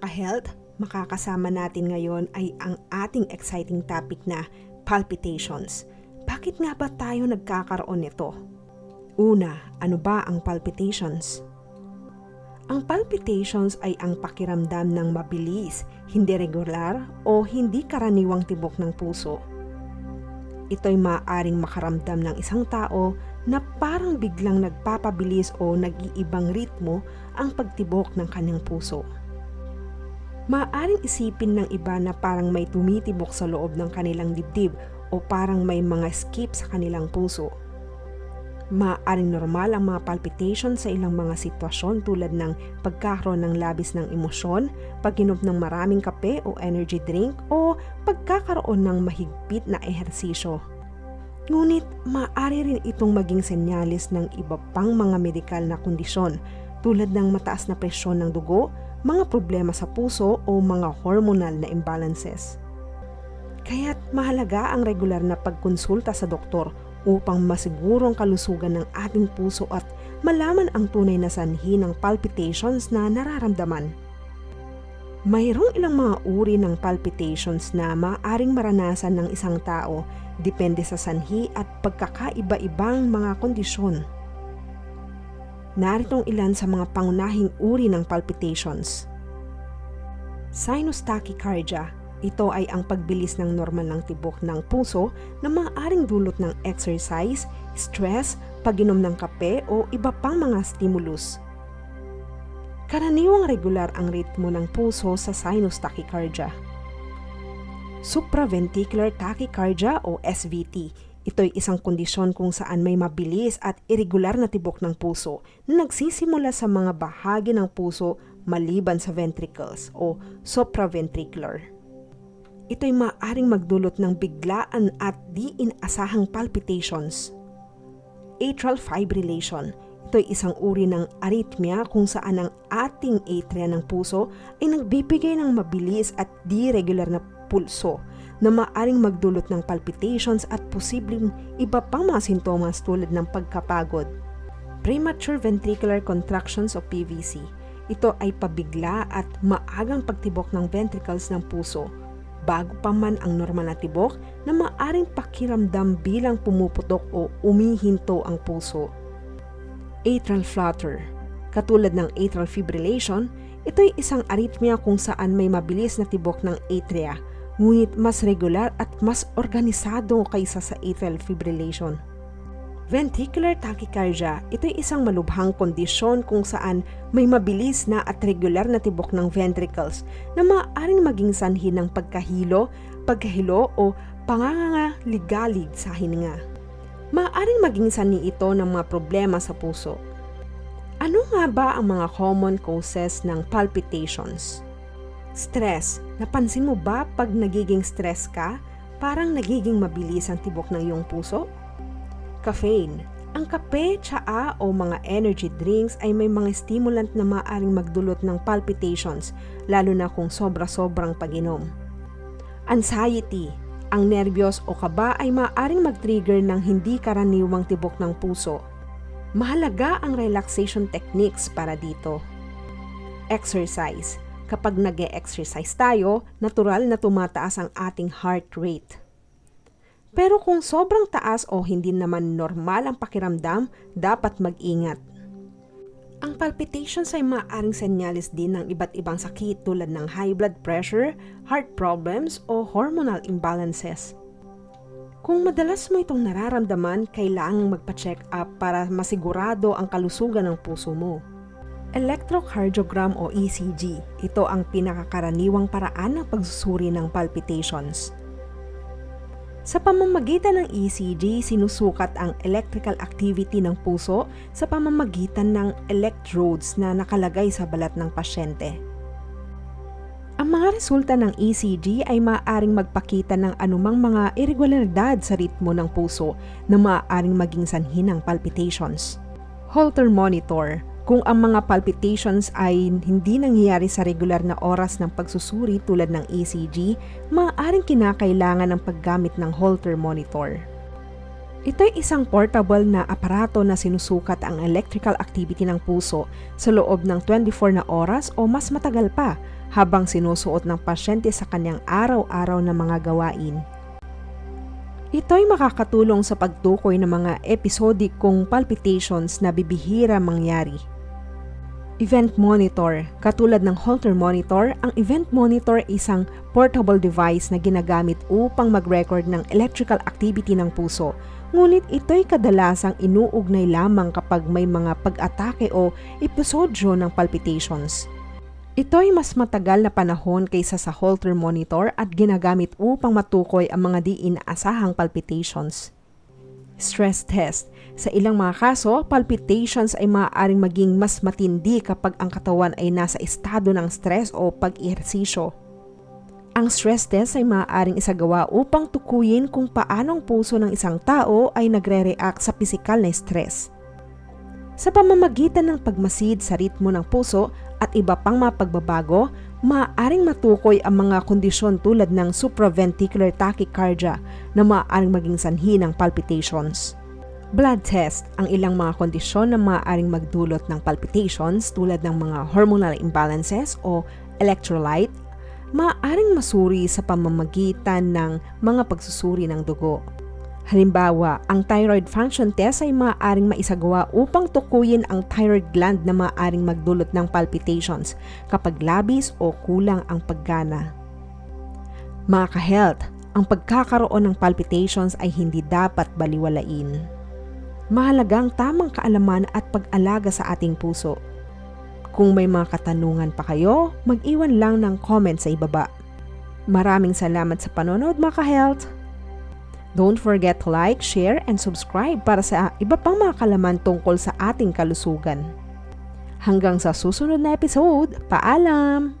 ka-health, makakasama natin ngayon ay ang ating exciting topic na palpitations. Bakit nga ba tayo nagkakaroon nito? Una, ano ba ang palpitations? Ang palpitations ay ang pakiramdam ng mabilis, hindi regular o hindi karaniwang tibok ng puso. Ito'y maaaring makaramdam ng isang tao na parang biglang nagpapabilis o nag-iibang ritmo ang pagtibok ng kanyang puso. Maaaring isipin ng iba na parang may tumitibok sa loob ng kanilang dibdib o parang may mga skip sa kanilang puso. Maaaring normal ang mga palpitation sa ilang mga sitwasyon tulad ng pagkakaroon ng labis ng emosyon, pag-inom ng maraming kape o energy drink o pagkakaroon ng mahigpit na ehersisyo. Ngunit maaari rin itong maging senyalis ng iba pang mga medikal na kondisyon tulad ng mataas na presyon ng dugo, mga problema sa puso o mga hormonal na imbalances. Kaya't mahalaga ang regular na pagkonsulta sa doktor upang masiguro ang kalusugan ng ating puso at malaman ang tunay na sanhi ng palpitations na nararamdaman. Mayroong ilang mga uri ng palpitations na maaaring maranasan ng isang tao depende sa sanhi at pagkakaiba-ibang mga kondisyon. Naritong ilan sa mga pangunahing uri ng palpitations. Sinus tachycardia ito ay ang pagbilis ng normal ng tibok ng puso na maaaring dulot ng exercise, stress, pag-inom ng kape o iba pang mga stimulus. Karaniwang regular ang ritmo ng puso sa sinus tachycardia. Supraventricular tachycardia o SVT. Ito'y isang kondisyon kung saan may mabilis at irregular na tibok ng puso na nagsisimula sa mga bahagi ng puso maliban sa ventricles o supraventricular ito'y maaaring magdulot ng biglaan at di inasahang palpitations. Atrial fibrillation. Ito'y isang uri ng arrhythmia kung saan ang ating atria ng puso ay nagbibigay ng mabilis at di regular na pulso na maaaring magdulot ng palpitations at posibleng iba pang mga sintomas tulad ng pagkapagod. Premature ventricular contractions o PVC. Ito ay pabigla at maagang pagtibok ng ventricles ng puso bago pa man ang normal na tibok na maaring pakiramdam bilang pumuputok o umihinto ang puso. Atrial flutter Katulad ng atrial fibrillation, ito'y isang arrhythmia kung saan may mabilis na tibok ng atria, ngunit mas regular at mas organisado kaysa sa atrial fibrillation. Ventricular tachycardia, ito'y isang malubhang kondisyon kung saan may mabilis na at regular na tibok ng ventricles na maaaring maging sanhi ng pagkahilo, pagkahilo o pangangaligalig sa hininga. Maaaring maging sanhi ito ng mga problema sa puso. Ano nga ba ang mga common causes ng palpitations? Stress. Napansin mo ba pag nagiging stress ka, parang nagiging mabilis ang tibok ng iyong puso? Caffeine. Ang kape, tsaa o mga energy drinks ay may mga stimulant na maaaring magdulot ng palpitations, lalo na kung sobra-sobrang pag-inom. Anxiety. Ang nerbiyos o kaba ay maaaring mag-trigger ng hindi karaniwang tibok ng puso. Mahalaga ang relaxation techniques para dito. Exercise. Kapag nag exercise tayo, natural na tumataas ang ating heart rate. Pero kung sobrang taas o hindi naman normal ang pakiramdam, dapat mag-ingat. Ang palpitations ay maaaring senyalis din ng iba't ibang sakit tulad ng high blood pressure, heart problems o hormonal imbalances. Kung madalas mo itong nararamdaman, kailangang magpa-check up para masigurado ang kalusugan ng puso mo. Electrocardiogram o ECG, ito ang pinakakaraniwang paraan ng pagsusuri ng palpitations. Sa pamamagitan ng ECG, sinusukat ang electrical activity ng puso sa pamamagitan ng electrodes na nakalagay sa balat ng pasyente. Ang mga resulta ng ECG ay maaaring magpakita ng anumang mga irregularidad sa ritmo ng puso na maaaring maging sanhi ng palpitations. Holter monitor kung ang mga palpitations ay hindi nangyayari sa regular na oras ng pagsusuri tulad ng ECG, maaaring kinakailangan ng paggamit ng Holter monitor. Ito'y isang portable na aparato na sinusukat ang electrical activity ng puso sa loob ng 24 na oras o mas matagal pa habang sinusuot ng pasyente sa kanyang araw-araw na mga gawain. Ito'y makakatulong sa pagtukoy ng mga episodikong palpitations na bibihira mangyari. Event Monitor. Katulad ng Holter Monitor, ang Event Monitor ay isang portable device na ginagamit upang mag-record ng electrical activity ng puso. Ngunit ito'y kadalasang inuugnay lamang kapag may mga pag-atake o episodyo ng palpitations. Ito'y mas matagal na panahon kaysa sa Holter Monitor at ginagamit upang matukoy ang mga di inaasahang palpitations. Stress test. Sa ilang mga kaso, palpitations ay maaaring maging mas matindi kapag ang katawan ay nasa estado ng stress o pag-ehersisyo. Ang stress test ay maaaring isagawa upang tukuyin kung paanong puso ng isang tao ay nagre-react sa pisikal na stress. Sa pamamagitan ng pagmasid sa ritmo ng puso at iba pang mga pagbabago, maaaring matukoy ang mga kondisyon tulad ng supraventricular tachycardia na maaaring maging sanhi ng palpitations. Blood test, ang ilang mga kondisyon na maaaring magdulot ng palpitations tulad ng mga hormonal imbalances o electrolyte, maaaring masuri sa pamamagitan ng mga pagsusuri ng dugo. Halimbawa, ang thyroid function test ay maaaring maisagawa upang tukuyin ang thyroid gland na maaaring magdulot ng palpitations kapag labis o kulang ang paggana. Mga ka-health, ang pagkakaroon ng palpitations ay hindi dapat baliwalain. Mahalaga ang tamang kaalaman at pag-alaga sa ating puso. Kung may mga katanungan pa kayo, mag-iwan lang ng comment sa ibaba. Maraming salamat sa panonood mga ka-health! Don't forget to like, share, and subscribe para sa iba pang mga kalaman tungkol sa ating kalusugan. Hanggang sa susunod na episode, paalam!